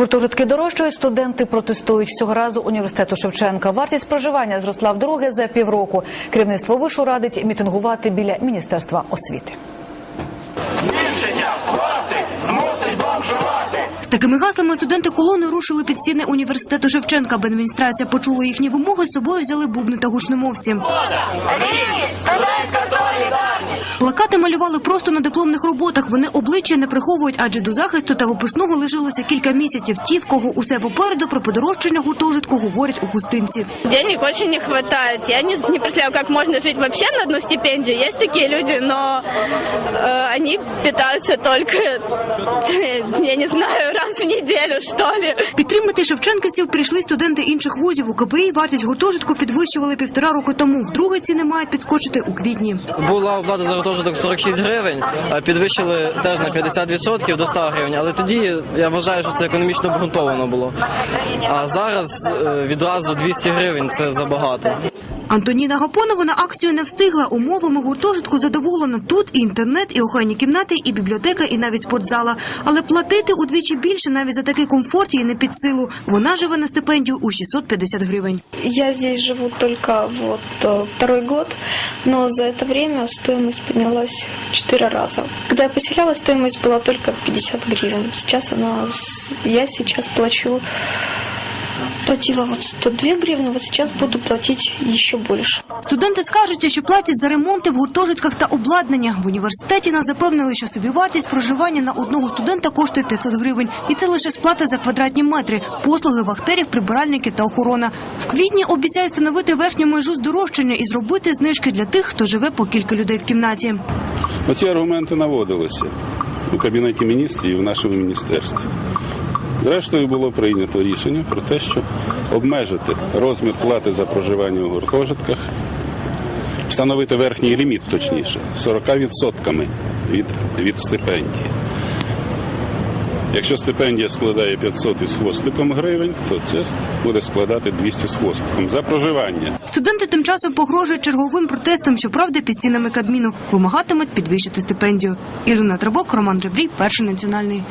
Гуртожитки дорожчають, студенти протестують. Цього разу університету Шевченка. Вартість проживання зросла вдруге за півроку. Керівництво вишу радить мітингувати біля міністерства освіти. Збільшення плати змусить бомжувати. З такими гаслами студенти колони рушили під стіни університету Шевченка. Аби адміністрація почула їхні вимоги, з собою взяли бубни та гучномовці. Студентська. Плакати малювали просто на дипломних роботах. Вони обличчя не приховують, адже до захисту та випускного лишилося кілька місяців. Ті, в кого усе попереду про подорожчання гуртожитку говорять у густинці. Денег очень не хватает. Я не, не представляю, как можно жить вообще на одну стипендию. Есть такие люди, но э, они питаются только, я не знаю, раз в неделю, что ли. Підтримати шевченківців прийшли студенти інших вузів. У КПІ вартість гуртожитку підвищували півтора року тому. Вдруге ціни мають підскочити у квітні. Була оплата за гуртожиток 46 гривень, підвищили теж на 50% до 100 гривень. Але тоді я вважаю, що це економічно обґрунтовано було. А зараз е, відразу 200 гривень це забагато. Антоніна Гапонова на акцію не встигла. Умовами гуртожитку задоволена. Тут і інтернет, і охайні кімнати, і бібліотека, і навіть спортзала. Але платити удвічі більше навіть за такий комфорт їй не під силу. Вона живе на стипендію у 650 гривень. Я здесь живу только вот э, второй год, но за это время стоимость поднялась в четыре раза. Когда я поселялась, стоимость была только 50 гривен. Сейчас она, с- я сейчас плачу, платила вот 102 гривны, вот сейчас буду платить еще больше. Студенти скаржаться, що платять за ремонти в гуртожитках та обладнання. В університеті нас запевнили, що собівартість проживання на одного студента коштує 500 гривень. І це лише сплата за квадратні метри, послуги вахтерів, прибиральників та охорона. В квітні обіцяють встановити верхню межу здорожчання і зробити знижки для тих, хто живе по кілька людей в кімнаті. Оці аргументи наводилися у Кабінеті міністрів і в нашому міністерстві. Зрештою було прийнято рішення про те, щоб обмежити розмір плати за проживання у гуртожитках, встановити верхній ліміт, точніше, 40% від, від стипендії. Якщо стипендія складає 500 із хвостиком гривень, то це буде складати 200 з хвостиком за проживання. Студенти тим часом погрожують черговим протестом, щоправда, під стінами Кабміну вимагатимуть підвищити стипендію. Ірина Требок, Роман Ребрій, перший національний.